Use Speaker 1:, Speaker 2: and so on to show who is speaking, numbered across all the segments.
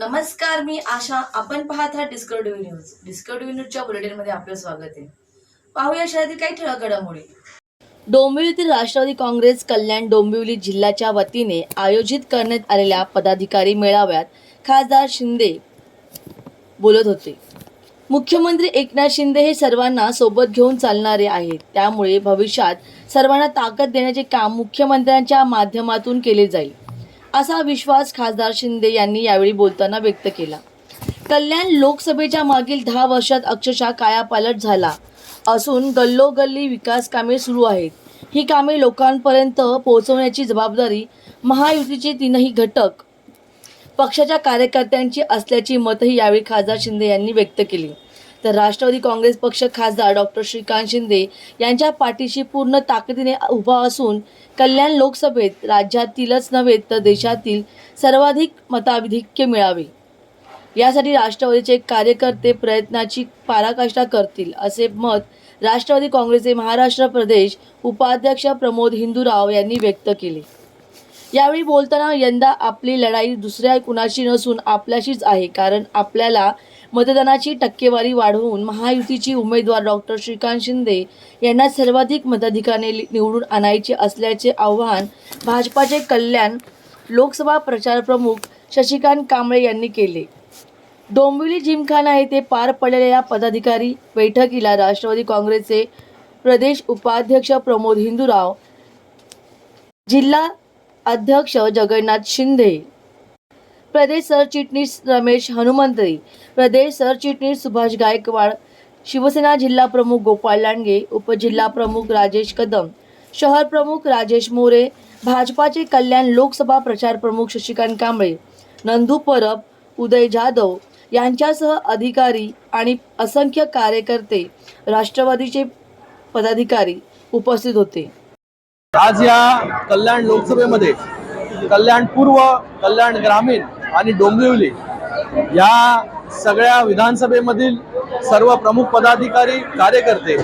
Speaker 1: नमस्कार मी आशा. आपण पाहत आहात डिस्कवरी न्यूज डिस्कवरी न्यूजच्या बुलेटिनमध्ये आपलं स्वागत आहे. पाहूया शहरातील काही ठळक घडामोडी डोंबिवलीतील राष्ट्रवादी काँग्रेस कल्याण डोंबिवली जिल्ह्याच्या वतीने आयोजित करण्यात आलेल्या पदाधिकारी मेळाव्यात खासदार शिंदे बोलत होते. मुख्यमंत्री एकनाथ शिंदे हे सर्वांना सोबत घेऊन चालणारे आहेत. त्यामुळे भविष्यात सर्वांना ताकद देण्याचे काम मुख्यमंत्र्यांच्या माध्यमातून केले जाईल. असा विश्वास खासदार शिंदे यांनी यावेळी बोलताना व्यक्त केला. कल्याण लोकसभेच्या मागील दहा वर्षात अक्षरशः कायापालट झाला असून गल्लोगल्ली विकास कामे सुरू आहेत. ही कामे लोकांपर्यंत पोहोचवण्याची जबाबदारी महायुतीचे तीनही घटक पक्षाच्या कार्यकर्त्यांची असल्याची मतही यावेळी खासदार शिंदे यांनी व्यक्त केली. तर राष्ट्रवादी काँग्रेस पक्ष खासदार डॉक्टर श्रीकांत शिंदे यांच्या पाठीशी पूर्ण ताकदीने उभा असून कल्याण लोकसभेत राज्यातीलच नव्हे तर देशातील सर्वाधिक मताधिक्य मिळावे. यासाठी राष्ट्रवादीचे कार्यकर्ते प्रयत्नाची पाराकाष्ठा करतील असे मत राष्ट्रवादी काँग्रेसचे महाराष्ट्र प्रदेश उपाध्यक्ष प्रमोद हिंदूराव यांनी व्यक्त केले. यावेळी बोलताना यंदा आपली लढाई दुसऱ्या कुणाशी नसून आपल्याशीच आहे कारण आपल्याला मतदानाची टक्केवारी वाढवून महायुतीची उमेदवार डॉक्टर श्रीकांत शिंदे यांना सर्वाधिक मताधिकाने निवडून आणायचे असल्याचे आवाहन भाजपाचे कल्याण लोकसभा प्रचार प्रमुख शशिकांत कांबळे यांनी केले. डोंबिवली जिमखाना येथे पार पडलेल्या या पदाधिकारी बैठकीला राष्ट्रवादी काँग्रेसचे प्रदेश उपाध्यक्ष प्रमोद हिंदूराव जिल्हा अध्यक्ष जगन्नाथ शिंदे प्रदेश सरचिटणीस रमेश हनुमंतरी प्रदेश सरचिटणीस सुभाष गायकवाड शिवसेना जिल्हा प्रमुख गोपाळ लांडगे उपजिल्हा प्रमुख राजेश कदम शहर प्रमुख राजेश मोरे भाजपाचे कल्याण लोकसभा प्रचार प्रमुख शशिकांत कांबळे नंदू परब उदय जाधव यांच्यासह अधिकारी आणि असंख्य कार्यकर्ते राष्ट्रवादीचे पदाधिकारी उपस्थित होते.
Speaker 2: आज या कल्याण लोकसभेमध्ये कल्याण पूर्व कल्याण ग्रामीण आणि डोंबिवली या सगळ्या विधानसभेमधील सर्व प्रमुख पदाधिकारी कार्यकर्ते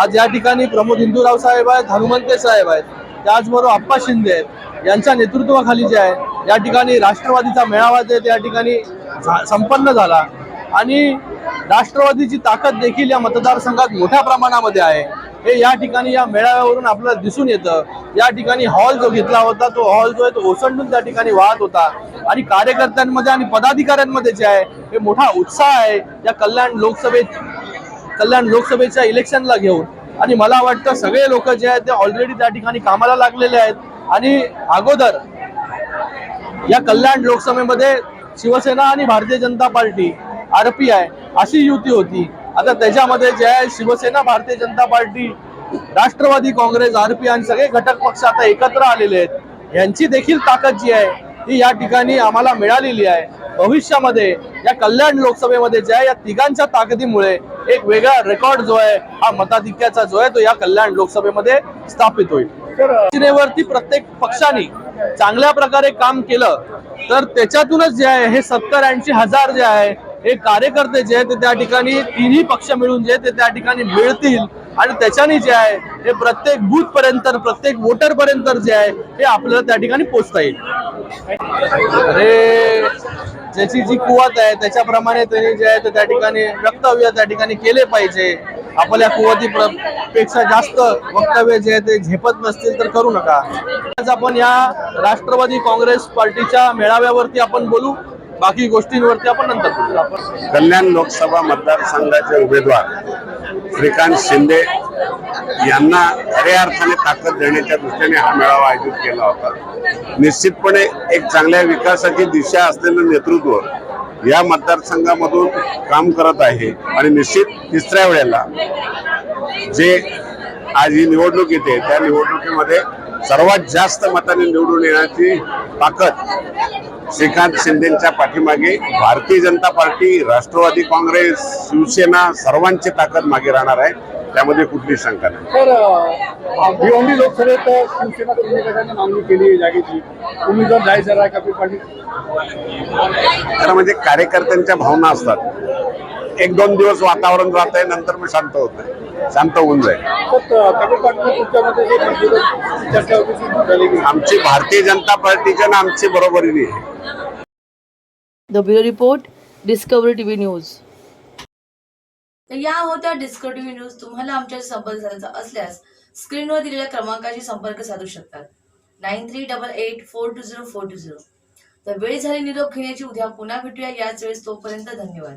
Speaker 2: आज या ठिकाणी प्रमोद हिंदूराव साहेब आहेत हनुमंते साहेब आहेत त्याचबरोबर आप्पा शिंदे आहेत यांच्या नेतृत्वाखाली जे आहे या ठिकाणी राष्ट्रवादीचा मेळावा जे त्या ठिकाणी झा- संपन्न झाला. आणि राष्ट्रवादीची ताकद देखील या मतदारसंघात मोठ्या प्रमाणामध्ये आहे. हे या ठिकाणी या मेळाव्यावरून आपल्याला दिसून येतं. या ठिकाणी हॉल जो घेतला होता तो हॉल जो आहे तो ओसंडून त्या ठिकाणी वाहत होता. आणि कार्यकर्त्यांमध्ये आणि पदाधिकाऱ्यांमध्ये जे आहे हे मोठा उत्साह आहे या कल्याण लोकसभेत कल्याण लोकसभेच्या इलेक्शनला घेऊन. आणि मला वाटतं सगळे लोक जे आहेत ते ऑलरेडी त्या ठिकाणी कामाला लागलेले आहेत. आणि अगोदर या कल्याण लोकसभेमध्ये शिवसेना आणि Bharatiya Janata Party R P I अशी युती होती. आता त्याच्यामध्ये जे आहे Shiv Sena Bharatiya Janata party Rashtrawadi Congress R P आणि सगळे घटक पक्ष आता एकत्र आलेले आहेत. यांची देखील ताकद जी आहे ती या ठिकाणी आम्हाला मिळालेली आहे. भविष्यामध्ये या कल्याण लोकसभेमध्ये जे आहे या तिघांच्या ताकदीमुळे एक वेगळा रेकॉर्ड जो आहे हा मताधिक्याचा जो आहे तो या कल्याण लोकसभेमध्ये स्थापित होईल. रचनेवरती प्रत्येक पक्षाने चांगल्या प्रकारे काम केलं तर त्याच्यातूनच जे आहे हे सत्तर ऐंशी हजार जे आहे हे कार्यकर्ते जे आहे ते त्या ठिकाणी तिन्ही पक्ष मिळून जे ते त्या ठिकाणी मिळतील. आणि त्याच्याने जे आहे हे प्रत्येक बूथ पर्यंत प्रत्येक वोटर पर्यंत जे आहे हे आपल्याला त्या ठिकाणी पोचता येईल. अरे ज्याची जी कुवत आहे त्याच्याप्रमाणे त्यांनी जे आहे ते त्या ठिकाणी वक्तव्य त्या ठिकाणी केले पाहिजे. आपल्या कुवती पेक्षा जास्त वक्तव्य जे आहे ते झेपत नसतील तर करू नका. आज आपण या राष्ट्रवादी काँग्रेस पार्टीच्या मेळाव्यावरती आपण बोलू. बाकी गोष्टींवरती आपण नंतर बोलू.
Speaker 3: कल्याण लोकसभा मतदारसंघाचे उमेदवार श्रीकांत शिंदे यांना खऱ्या अर्थाने ताकद देण्याच्या दृष्टीने हा मेळावा आयोजित केला होता. निश्चितपणे एक चांगल्या विकासाची दिशा असलेलं नेतृत्व या मतदारसंघामधून काम करत आहे. आणि निश्चित तिसऱ्या वेळेला जे आज ही निवडणूक येते त्या निवडणुकीमध्ये सर्वात जास्त मताने निवडून येण्याची ताकद श्रीकांत शिंदेच्या पाठीमागे भारतीय जनता पार्टी राष्ट्रवादी काँग्रेस शिवसेना सर्वांची ताकद मागे राहणार आहे. त्यामध्ये कुठली शंका नाही.
Speaker 4: तर भिवंडी लोकसभेत शिवसेना शिंदे गटाने मागणी केली कपिल पाटील
Speaker 3: खरं म्हणजे कार्यकर्त्यांच्या भावना असतात. एक दोन दिवस वातावरण राहत आहे नंतर मग शांत होत शांत होऊन जाईल. आमची भारतीय जनता पार्टीच्या ना आमची बरोबरी आहे
Speaker 1: the bureau report Discovery TV news. तर या होत्या डिस्कवरी टीव्ही न्यूज तुम्हाला आमच्याशी संपर्क साधायचा असल्यास स्क्रीनवर दिलेल्या क्रमांकाशी संपर्क साधू शकतात. Nine three double eight four two zero four two zero. तर वेळ झाली निरोप घेण्याची उद्या पुन्हा भेटूया. याच वेळेस तोपर्यंत धन्यवाद.